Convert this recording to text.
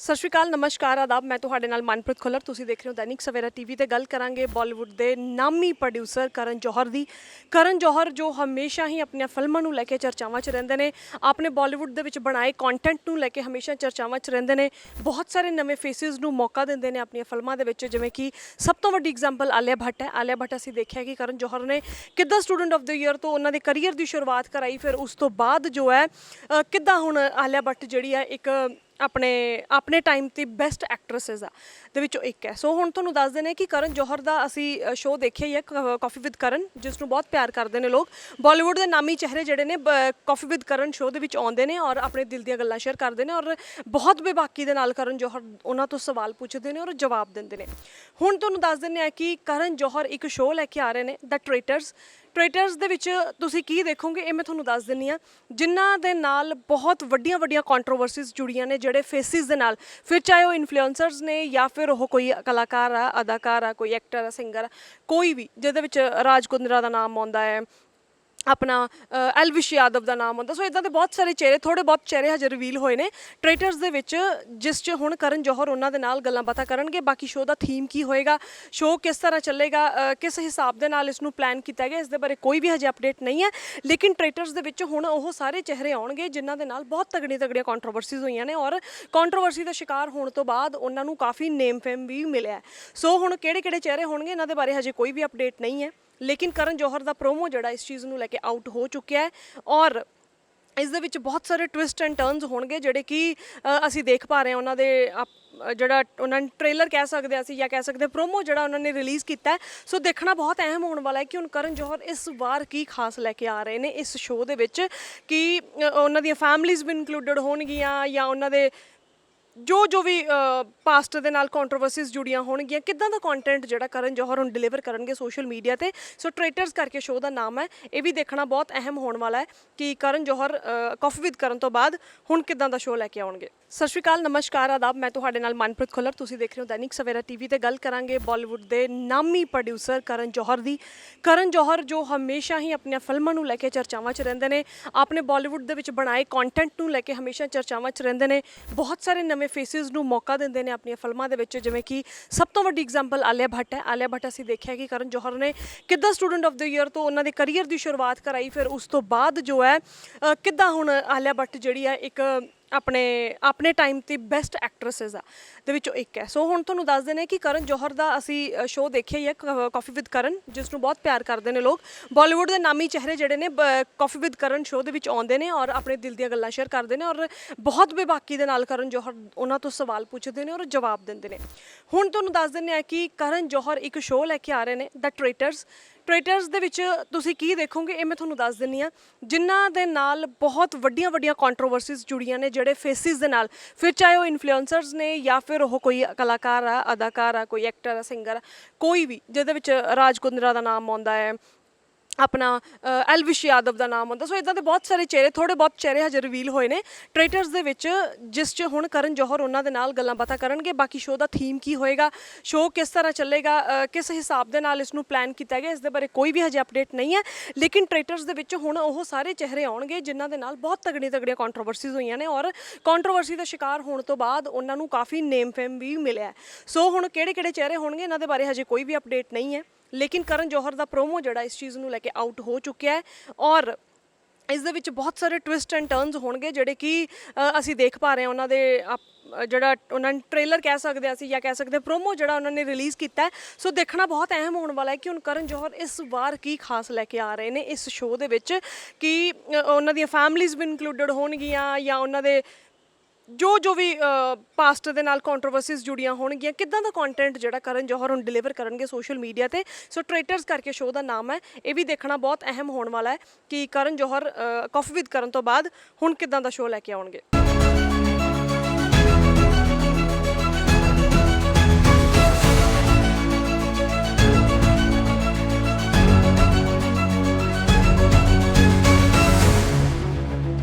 ਸਤਿ ਸ਼੍ਰੀ ਅਕਾਲ, ਨਮਸਕਾਰ, ਆਦਾਬ। ਮੈਂ ਤੁਹਾਡੇ ਨਾਲ ਮਨਪ੍ਰੀਤ ਖੁੱਲਰ। ਤੁਸੀਂ ਦੇਖ ਰਹੇ ਹੋ ਦੈਨਿਕ ਸਵੇਰਾ ਟੀਵੀ ਤੇ ਗੱਲ ਕਰਾਂਗੇ ਬਾਲੀਵੁੱਡ ਦੇ ਨਾਮੀ ਪ੍ਰੋਡਿਊਸਰ ਕਰਨ ਜੋਹਰ ਦੀ। ਕਰਨ ਜੋਹਰ ਜੋ ਹਮੇਸ਼ਾ ਹੀ ਆਪਣੀਆਂ ਫਿਲਮਾਂ ਨੂੰ ਲੈ ਕੇ ਚਰਚਾਵਾਂ 'ਚ ਰਹਿੰਦੇ ਨੇ, ਆਪਣੇ ਬਾਲੀਵੁੱਡ ਦੇ ਵਿੱਚ ਬਣਾਏ ਕੰਟੈਂਟ ਨੂੰ ਲੈ ਕੇ ਹਮੇਸ਼ਾ ਚਰਚਾਵਾਂ 'ਚ ਰਹਿੰਦੇ ਨੇ, ਬਹੁਤ ਸਾਰੇ ਨਵੇਂ ਫੇਸਿਸ ਨੂੰ ਮੌਕਾ ਦਿੰਦੇ ਨੇ ਆਪਣੀਆਂ ਫਿਲਮਾਂ ਦੇ ਵਿੱਚ, ਜਿਵੇਂ ਕਿ ਸਭ ਤੋਂ ਵੱਡੀ ਐਗਜ਼ਾਮਪਲ ਆਲਿਆ ਭੱਟ ਹੈ। ਆਲਿਆ ਭੱਟ ਅਸੀਂ ਦੇਖਿਆ ਕਿ ਕਰਨ ਜੋਹਰ ਨੇ ਕਿੱਦਾਂ ਸਟੂਡੈਂਟ ਆਫ ਦ ਈਅਰ ਤੋਂ ਉਹਨਾਂ ਦੇ ਕੈਰੀਅਰ ਦੀ ਸ਼ੁਰੂਆਤ ਕਰਾਈ, ਫਿਰ ਉਸ ਤੋਂ ਬਾਅਦ ਜੋ ਹੈ ਕਿੱਦਾਂ ਹੁਣ ਆਲਿਆ ਭੱਟ ਜਿਹੜੀ ਹੈ ਇੱਕ ਆਪਣੇ ਆਪਣੇ ਟਾਈਮ ਤੇ ਬੈਸਟ ਐਕਟ੍ਰੈਸਸ ਆ, ਦੇ ਵਿੱਚੋਂ ਇੱਕ ਹੈ। ਸੋ ਹੁਣ ਤੁਹਾਨੂੰ ਦੱਸ ਦਿੰਦੇ ਕਿ ਕਰਨ ਜੋਹਰ ਦਾ ਅਸੀਂ ਸ਼ੋਅ ਦੇਖਿਆ ਹੀ ਹੈ ਕਾਫੀ ਵਿਦ ਕਰਨ ਜਿਸ ਨੂੰ ਬਹੁਤ ਪਿਆਰ ਕਰਦੇ ਨੇ ਲੋਕ। ਬਾਲੀਵੁੱਡ ਦੇ ਨਾਮੀ ਚਿਹਰੇ ਜਿਹੜੇ ਨੇ ਕਾਫੀ ਵਿਦ ਕਰਨ ਸ਼ੋਅ ਦੇ ਵਿੱਚ ਆਉਂਦੇ ਨੇ ਔਰ ਆਪਣੇ ਦਿਲ ਦੀਆਂ ਗੱਲਾਂ ਸ਼ੇਅਰ ਕਰਦੇ ਨੇ ਔਰ ਬਹੁਤ ਬੇਬਾਕੀ ਦੇ ਨਾਲ ਕਰਨ ਜੋਹਰ ਉਹਨਾਂ ਤੋਂ ਸਵਾਲ ਪੁੱਛਦੇ ਨੇ ਔਰ ਜਵਾਬ ਦਿੰਦੇ ਨੇ। ਹੁਣ ਤੁਹਾਨੂੰ ਦੱਸ ਦਿੰਦੇ ਆ ਕਿ ਕਰਨ ਜੋਹਰ ਇੱਕ ਸ਼ੋਅ ਲੈ ਕੇ ਆ ਰਹੇ ਨੇ ਦ ਟ੍ਰੇਟਰਸ ਟ੍ਰੇਟਰਸ ਦੇ ਵਿੱਚ ਤੁਸੀਂ ਕੀ ਦੇਖੋਗੇ? ਇਹ ਮੈਂ ਤੁਹਾਨੂੰ ਦੱਸ ਦਿੰਨੀ ਆ ਜਿਨ੍ਹਾਂ ਦੇ ਨਾਲ ਬਹੁਤ ਵੱਡੀਆਂ ਵੱਡੀਆਂ ਕੰਟਰੋਵਰਸੀਜ਼ ਜੁੜੀਆਂ ਨੇ, ਜਿਹੜੇ ਫੇਸਿਸ ਦੇ ਨਾਲ। ਫਿਰ ਚਾਹੇ ਉਹ ਇਨਫਲੂਐਂਸਰਸ ਨੇ ਜਾਂ ਫਿਰ ਉਹ ਕੋਈ ਕਲਾਕਾਰ ਆ, ਅਦਾਕਾਰ ਆ, ਕੋਈ ਐਕਟਰ ਆ ਸਿੰਗਰ ਆ, ਕੋਈ ਵੀ, ਜਿਹਦੇ ਵਿੱਚ ਰਾਜ ਕੁੰਦਰਾ ਦਾ ਨਾਮ ਆਉਂਦਾ ਹੈ ਆਪਣਾ ਅ, ਐਲਵਿਸ਼ ਯਾਦਵ ਦਾ ਨਾਮ ਹੁੰਦਾ। ਸੋ ਇਦਾਂ ਦੇ ਬਹੁਤ ਸਾਰੇ ਚਿਹਰੇ ਥੋੜੇ ਬਹੁਤ ਚਿਹਰੇ ਹਜੇ ਰਿਵੀਲ ਹੋਏ ਨੇ। ਟ੍ਰੇਟਰਸ ਦੇ ਵਿੱਚ ਜਿਸ 'ਚ ਹੁਣ ਕਰਨ ਜੋਹਰ ਉਹਨਾਂ ਦੇ ਨਾਲ ਗੱਲਾਂ ਬਾਤਾਂ ਕਰਨਗੇ। ਬਾਕੀ ਸ਼ੋਅ ਦਾ ਥੀਮ ਕੀ ਹੋਏਗਾ? ਸ਼ੋਅ ਕਿਸ ਤਰ੍ਹਾਂ ਚੱਲੇਗਾ? ਕਿਸ ਹਿਸਾਬ ਦੇ ਨਾਲ ਇਸ ਨੂੰ ਪਲਾਨ ਕੀਤਾ ਗਿਆ? ਇਸ ਦੇ ਬਾਰੇ ਕੋਈ ਵੀ ਹਜੇ ਅਪਡੇਟ ਨਹੀਂ ਹੈ। ਲੇਕਿਨ ਟ੍ਰੇਟਰਸ ਦੇ ਵਿੱਚ ਹੁਣ ਉਹ ਸਾਰੇ ਚਿਹਰੇ ਆਉਣਗੇ ਜਿਨ੍ਹਾਂ ਦੇ ਨਾਲ ਬਹੁਤ ਤਗੜੀਆਂ ਤਗੜੀਆਂ ਕੰਟਰੋਵਰਸੀਜ਼ ਹੋਈਆਂ ਨੇ। ਔਰ ਕੰਟਰੋਵਰਸੀ ਦਾ ਸ਼ਿਕਾਰ ਹੋਣ ਤੋਂ ਬਾਅਦ ਉਹਨਾਂ ਨੂੰ ਕਾਫੀ ਨੇਮ ਫੇਮ ਵੀ ਮਿਲਿਆ। ਸੋ ਹੁਣ ਕਿਹੜੇ ਕਿਹੜੇ ਚਿਹਰੇ ਹੋਣਗੇ ਇਹਨਾਂ ਦੇ ਬਾਰੇ ਹਜੇ ਕੋਈ ਵੀ ਅਪਡੇਟ ਨਹੀਂ ਹੈ। ਲੇਕਿਨ ਕਰਨ ਜੋਹਰ ਦਾ ਪ੍ਰੋਮੋ ਜਿਹੜਾ ਇਸ ਚੀਜ਼ ਨੂੰ ਲੈ ਕੇ ਆਊਟ ਹੋ ਚੁੱਕਿਆ ਹੈ ਔਰ ਇਸ ਦੇ ਵਿੱਚ ਬਹੁਤ ਸਾਰੇ ਟਵਿਸਟ ਐਂਡ ਟਰਨਸ ਹੋਣਗੇ ਜਿਹੜੇ ਕਿ ਅਸੀਂ ਦੇਖ ਪਾ ਰਹੇ ਹਾਂ ਉਹਨਾਂ ਦੇ ਅਪ- ਜਿਹੜਾ ਉਹਨਾਂ ਨੇ ਟ੍ਰੇਲਰ ਕਹਿ ਸਕਦੇ ਹਾਂ ਅਸੀਂ ਜਾਂ ਕਹਿ ਸਕਦੇ ਪ੍ਰੋਮੋ ਜਿਹੜਾ ਉਹਨਾਂ ਨੇ ਰਿਲੀਜ਼ ਕੀਤਾ ਸੋ ਦੇਖਣਾ ਬਹੁਤ ਅਹਿਮ ਹੋਣ ਵਾਲਾ ਹੈ ਕਿ ਹੁਣ ਕਰਨ ਜੋਹਰ ਇਸ ਵਾਰ ਕੀ ਖਾਸ ਲੈ ਕੇ ਆ ਰਹੇ ਨੇ ਇਸ ਸ਼ੋਅ ਦੇ ਵਿੱਚ ਕਿ ਉਹਨਾਂ ਦੀਆਂ ਫੈਮਲੀਜ਼ ਵੀ ਇਨਕਲੂਡਡ ਹੋਣਗੀਆਂ ਜਾਂ ਉਹਨਾਂ ਦੇ ਜੋ ਜੋ ਵੀ ਪਾਸਟ ਦੇ ਨਾਲ ਕੰਟਰੋਵਰਸੀਜ਼ ਜੁੜੀਆਂ ਹੋਣਗੀਆਂ, ਕਿੱਦਾਂ ਦਾ ਕੰਟੈਂਟ ਜਿਹੜਾ ਕਰਨ ਜੋਹਰ ਹੁਣ ਡਿਲੀਵਰ ਕਰਨਗੇ ਸੋਸ਼ਲ ਮੀਡੀਆ ਤੇ ਸੋ ਟ੍ਰੇਟਰਸ ਕਰਕੇ ਸ਼ੋਅ ਦਾ ਨਾਮ ਹੈ, ਇਹ ਵੀ ਦੇਖਣਾ ਬਹੁਤ ਅਹਿਮ ਹੋਣ ਵਾਲਾ ਹੈ ਕਿ ਕਰਨ ਜੋਹਰ ਕਾਫੀ ਵਿਦ ਕਰਨ ਤੋਂ ਬਾਅਦ ਹੁਣ ਕਿੱਦਾਂ ਦਾ ਸ਼ੋਅ ਲੈ ਕੇ ਆਉਣਗੇ। ਸਤਿ ਸ਼੍ਰੀ ਅਕਾਲ, ਨਮਸਕਾਰ, ਆਦਾਬ, ਮੈਂ ਤੁਹਾਡੇ ਨਾਲ ਮਨਪ੍ਰੀਤ ਖੁੱਲਰ। ਤੁਸੀਂ ਦੇਖ ਰਹੇ ਹੋ ਦੈਨਿਕ ਸਵੇਰਾ ਟੀਵੀ ਤੇ ਗੱਲ ਕਰਾਂਗੇ ਬਾਲੀਵੁੱਡ ਦੇ ਨਾਮੀ ਪ੍ਰੋਡਿਊਸਰ ਕਰਨ ਜੋਹਰ ਦੀ। ਕਰਨ ਜੋਹਰ ਜੋ ਹਮੇਸ਼ਾ ਹੀ ਆਪਣੀਆਂ ਫਿਲਮਾਂ ਨੂੰ ਲੈ ਕੇ ਚਰਚਾਵਾਂ 'ਚ ਰਹਿੰਦੇ ਨੇ, ਆਪਣੇ ਬਾਲੀਵੁੱਡ ਦੇ ਵਿੱਚ ਬਣਾਏ ਕੰਟੈਂਟ ਨੂੰ ਲੈ ਕੇ ਹਮੇਸ਼ਾ ਚਰਚਾਵਾਂ 'ਚ ਰਹਿੰਦੇ ਨੇ, ਬਹੁਤ ਸਾਰੇ ਨਵੇਂ ਫੇਸਿਸ ਨੂੰ ਮੌਕਾ ਦਿੰਦੇ ਨੇ ਆਪਣੀਆਂ ਫਿਲਮਾਂ ਦੇ ਵਿੱਚ, ਜਿਵੇਂ ਕਿ ਸਭ ਤੋਂ ਵੱਡੀ ਐਗਜ਼ਾਮਪਲ ਆਲਿਆ ਭੱਟ ਹੈ। ਆਲਿਆ ਭੱਟ ਅਸੀਂ ਦੇਖਿਆ ਕਿ ਕਰਨ ਜੋਹਰ ਨੇ ਕਿੱਦਾਂ ਸਟੂਡੈਂਟ ਆਫ ਦ ਈਅਰ ਤੋਂ ਉਹਨਾਂ ਦੇ ਕੈਰੀਅਰ ਦੀ ਸ਼ੁਰੂਆਤ ਕਰਾਈ, ਫਿਰ ਉਸ ਤੋਂ ਬਾਅਦ ਜੋ ਹੈ ਕਿੱਦਾਂ ਹੁਣ ਆਲਿਆ ਭੱਟ ਜਿਹੜੀ ਹੈ ਇੱਕ ਆਪਣੇ ਆਪਣੇ ਟਾਈਮ ਤੇ ਬੈਸਟ ਐਕਟ੍ਰੈਸਸ ਆ, ਦੇ ਵਿੱਚੋਂ ਇੱਕ ਹੈ। ਸੋ ਹੁਣ ਤੁਹਾਨੂੰ ਦੱਸ ਦਿੰਦੇ ਕਿ ਕਰਨ ਜੋਹਰ ਦਾ ਅਸੀਂ ਸ਼ੋਅ ਦੇਖਿਆ ਹੀ ਹੈ ਕਾਫੀ ਵਿਦ ਕਰਨ ਜਿਸ ਨੂੰ ਬਹੁਤ ਪਿਆਰ ਕਰਦੇ ਨੇ ਲੋਕ। ਬਾਲੀਵੁੱਡ ਦੇ ਨਾਮੀ ਚਿਹਰੇ ਜਿਹੜੇ ਨੇ ਕਾਫੀ ਵਿਦ ਕਰਨ ਸ਼ੋਅ ਦੇ ਵਿੱਚ ਆਉਂਦੇ ਨੇ ਔਰ ਆਪਣੇ ਦਿਲ ਦੀਆਂ ਗੱਲਾਂ ਸ਼ੇਅਰ ਕਰਦੇ ਨੇ ਔਰ ਬਹੁਤ ਬੇਬਾਕੀ ਦੇ ਨਾਲ ਕਰਨ ਜੋਹਰ ਉਹਨਾਂ ਤੋਂ ਸਵਾਲ ਪੁੱਛਦੇ ਨੇ ਔਰ ਜਵਾਬ ਦਿੰਦੇ ਨੇ। ਹੁਣ ਤੁਹਾਨੂੰ ਦੱਸ ਦਿੰਦੇ ਆ ਕਿ ਕਰਨ ਜੋਹਰ ਇੱਕ ਸ਼ੋਅ ਲੈ ਕੇ ਆ ਰਹੇ ਨੇ ਦ ਟ੍ਰੇਟਰਸ ਟ੍ਰੇਟਰਸ ਦੇ ਵਿੱਚ ਤੁਸੀਂ ਕੀ ਦੇਖੋਗੇ? ਇਹ ਮੈਂ ਤੁਹਾਨੂੰ ਦੱਸ ਦਿੰਨੀ ਆ ਜਿਨ੍ਹਾਂ ਦੇ ਨਾਲ ਬਹੁਤ ਵੱਡੀਆਂ ਵੱਡੀਆਂ ਕੰਟਰੋਵਰਸੀਜ਼ ਜੁੜੀਆਂ ਨੇ, ਜਿਹੜੇ ਫੇਸਿਸ ਦੇ ਨਾਲ। ਫਿਰ ਚਾਹੇ ਉਹ ਇਨਫਲੂਐਂਸਰਸ ਨੇ ਜਾਂ ਫਿਰ ਉਹ ਕੋਈ ਕਲਾਕਾਰ ਆ, ਅਦਾਕਾਰ ਆ, ਕੋਈ ਐਕਟਰ ਆ ਸਿੰਗਰ ਆ, ਕੋਈ ਵੀ, ਜਿਹਦੇ ਵਿੱਚ ਰਾਜ ਕੁੰਦਰਾ ਦਾ ਨਾਮ ਆਉਂਦਾ ਹੈ ਆਪਣਾ ਅ, ਐਲਵਿਸ਼ ਯਾਦਵ ਦਾ ਨਾਮ ਹੁੰਦਾ। ਸੋ ਇਦਾਂ ਦੇ ਬਹੁਤ ਸਾਰੇ ਚਿਹਰੇ ਥੋੜੇ ਬਹੁਤ ਚਿਹਰੇ ਹਜੇ ਰਿਵੀਲ ਹੋਏ ਨੇ। ਟ੍ਰੇਟਰਸ ਦੇ ਵਿੱਚ ਜਿਸ 'ਚ ਹੁਣ ਕਰਨ ਜੋਹਰ ਉਹਨਾਂ ਦੇ ਨਾਲ ਗੱਲਾਂ ਬਾਤਾਂ ਕਰਨਗੇ। ਬਾਕੀ ਸ਼ੋਅ ਦਾ ਥੀਮ ਕੀ ਹੋਏਗਾ? ਸ਼ੋਅ ਕਿਸ ਤਰ੍ਹਾਂ ਚੱਲੇਗਾ? ਕਿਸ ਹਿਸਾਬ ਦੇ ਨਾਲ ਇਸ ਨੂੰ ਪਲਾਨ ਕੀਤਾ ਗਿਆ? ਇਸ ਦੇ ਬਾਰੇ ਕੋਈ ਵੀ ਹਜੇ ਅਪਡੇਟ ਨਹੀਂ ਹੈ। ਲੇਕਿਨ ਟ੍ਰੇਟਰਸ ਦੇ ਵਿੱਚ ਹੁਣ ਉਹ ਸਾਰੇ ਚਿਹਰੇ ਆਉਣਗੇ ਜਿਨ੍ਹਾਂ ਦੇ ਨਾਲ ਬਹੁਤ ਤਗੜੀਆਂ ਤਗੜੀਆਂ ਕੰਟਰੋਵਰਸੀਜ਼ ਹੋਈਆਂ ਨੇ। ਔਰ ਕੰਟਰੋਵਰਸੀ ਦਾ ਸ਼ਿਕਾਰ ਹੋਣ ਤੋਂ ਬਾਅਦ ਉਹਨਾਂ ਨੂੰ ਕਾਫੀ ਨੇਮ ਫੇਮ ਵੀ ਮਿਲਿਆ ਸੋ ਹੁਣ ਕਿਹੜੇ ਕਿਹੜੇ ਚਿਹਰੇ ਹੋਣਗੇ? ਇਹਨਾਂ ਦੇ ਬਾਰੇ ਹਜੇ ਕੋਈ ਵੀ ਅਪਡੇਟ ਨਹੀਂ ਹੈ। ਲੇਕਿਨ ਕਰਨ ਜੋਹਰ ਦਾ ਪ੍ਰੋਮੋ ਜਿਹੜਾ ਇਸ ਚੀਜ਼ ਨੂੰ ਲੈ ਕੇ ਆਊਟ ਹੋ ਚੁੱਕਿਆ ਹੈ ਔਰ ਇਸ ਦੇ ਵਿੱਚ ਬਹੁਤ ਸਾਰੇ ਟਵਿਸਟ ਐਂਡ ਟਰਨਸ ਹੋਣਗੇ ਜਿਹੜੇ ਕਿ ਅਸੀਂ ਦੇਖ ਪਾ ਰਹੇ ਹਾਂ ਉਹਨਾਂ ਦੇ ਅਪ- ਜਿਹੜਾ ਉਹਨਾਂ ਨੇ ਟ੍ਰੇਲਰ ਕਹਿ ਸਕਦੇ ਹਾਂ ਅਸੀਂ ਜਾਂ ਕਹਿ ਸਕਦੇ ਪ੍ਰੋਮੋ ਜਿਹੜਾ ਉਹਨਾਂ ਨੇ ਰਿਲੀਜ਼ ਕੀਤਾ ਸੋ ਦੇਖਣਾ ਬਹੁਤ ਅਹਿਮ ਹੋਣ ਵਾਲਾ ਹੈ ਕਿ ਹੁਣ ਕਰਨ ਜੋਹਰ ਇਸ ਵਾਰ ਕੀ ਖਾਸ ਲੈ ਕੇ ਆ ਰਹੇ ਨੇ ਇਸ ਸ਼ੋਅ ਦੇ ਵਿੱਚ ਕਿ ਉਹਨਾਂ ਦੀਆਂ ਫੈਮਲੀਜ਼ ਵੀ ਇਨਕਲੂਡਡ ਹੋਣਗੀਆਂ ਜਾਂ ਉਹਨਾਂ ਦੇ ਜੋ ਜੋ ਵੀ ਪਾਸਟ ਦੇ ਨਾਲ ਕੰਟਰੋਵਰਸੀਜ਼ ਜੁੜੀਆਂ ਹੋਣਗੀਆਂ, ਕਿੱਦਾਂ ਦਾ ਕੰਟੈਂਟ ਜਿਹੜਾ ਕਰਨ ਜੋਹਰ ਹੁਣ ਡਿਲੀਵਰ ਕਰਨਗੇ ਸੋਸ਼ਲ ਮੀਡੀਆ ਤੇ? ਸੋ ਟ੍ਰੇਟਰਸ ਕਰਕੇ ਸ਼ੋਅ ਦਾ ਨਾਮ ਹੈ। ਇਹ ਵੀ ਦੇਖਣਾ ਬਹੁਤ ਅਹਿਮ ਹੋਣ ਵਾਲਾ ਹੈ ਕਿ ਕਰਨ ਜੋਹਰ ਕਾਫੀ ਵਿਦ ਕਰਨ ਤੋਂ ਬਾਅਦ ਹੁਣ ਕਿੱਦਾਂ ਦਾ ਸ਼ੋਅ ਲੈ ਕੇ ਆਉਣਗੇ?